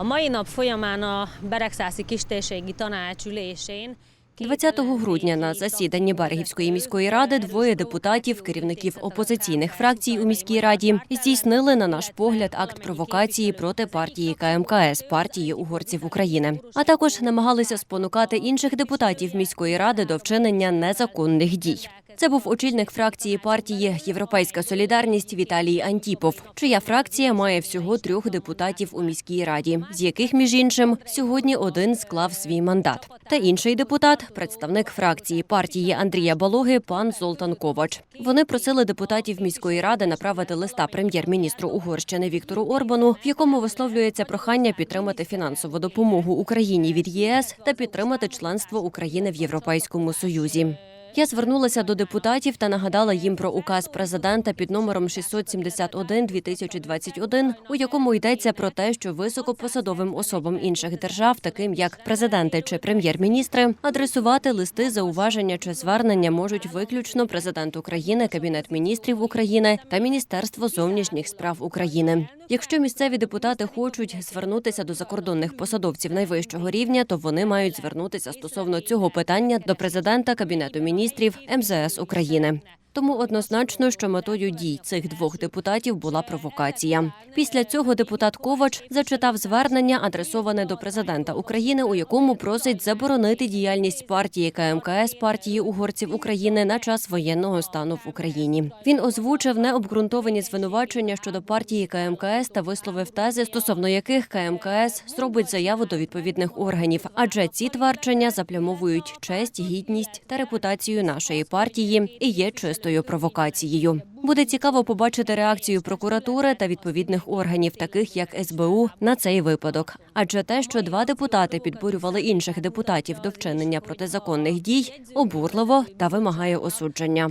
A mai nap folyamán a Beregszászi Kistérségi Tanács ülésén 20 грудня на засіданні Берегівської міської ради двоє депутатів, керівників опозиційних фракцій у міській раді, здійснили, на наш погляд, акт провокації проти партії КМКС партії угорців України, а також намагалися спонукати інших депутатів міської ради до вчинення незаконних дій. Це був очільник фракції партії Європейська Солідарність Віталій Антіпов, чия фракція має всього трьох депутатів у міській раді, з яких, між іншим, сьогодні один склав свій мандат. Та інший депутат, представник фракції партії Андрія Балоги, пан Золтан Ковач. Вони просили депутатів міської ради направити листа прем'єр-міністру Угорщини Віктору Орбану, в якому висловлюється прохання підтримати фінансову допомогу Україні від єС та підтримати членство України в Європейському Союзі. Я звернулася до депутатів та нагадала їм про указ президента під номером 671-2021, у якому йдеться про те, що високопосадовим особам інших держав, таким як президенти чи прем'єр-міністри, адресувати листи зауваження чи звернення можуть виключно президент України, кабінет міністрів України та Міністерство зовнішніх справ України. Якщо місцеві депутати хочуть звернутися до закордонних посадовців найвищого рівня, то вони мають звернутися стосовно цього питання до президента кабінету міністрів МЗС України. Тому однозначно, що метою дій цих двох депутатів була провокація. Після цього депутат Ковач зачитав звернення, адресоване до президента України, у якому просить заборонити діяльність партії КМКС партії угорців України на час воєнного стану в Україні. Він озвучив необґрунтовані звинувачення щодо партії КМКС та висловив тези, стосовно яких КМКС зробить заяву до відповідних органів, адже ці твердження заплямовують честь, гідність та репутацію нашої партії і є чистою провокацією. Буде цікаво побачити реакцію прокуратури та відповідних органів, таких як СБУ, на цей випадок. Адже те, що два депутати підбурювали інших депутатів до вчинення протизаконних дій, обурливо та вимагає осудження.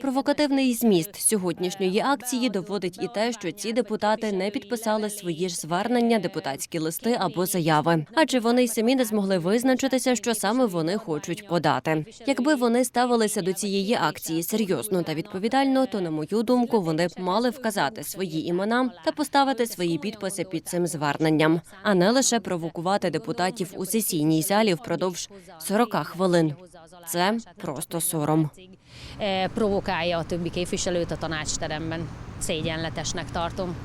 Провокативний зміст сьогоднішньої акції доводить і те, що ці депутати не підписали свої ж звернення, депутатські листи або заяви, адже вони й самі не змогли визначитися, що саме вони хочуть подати. Якби вони ставилися до цієї акції серйозно та відповідально, то на мою думку вони б мали вказати свої імена та поставити свої підписи під цим зверненням, а не лише провокувати депутатів у сесійній залі впродовж 40 хвилин. Це просто сором. eh, provokálja a többi képviselőt a tanácsteremben. Szégyenletesnek tartom.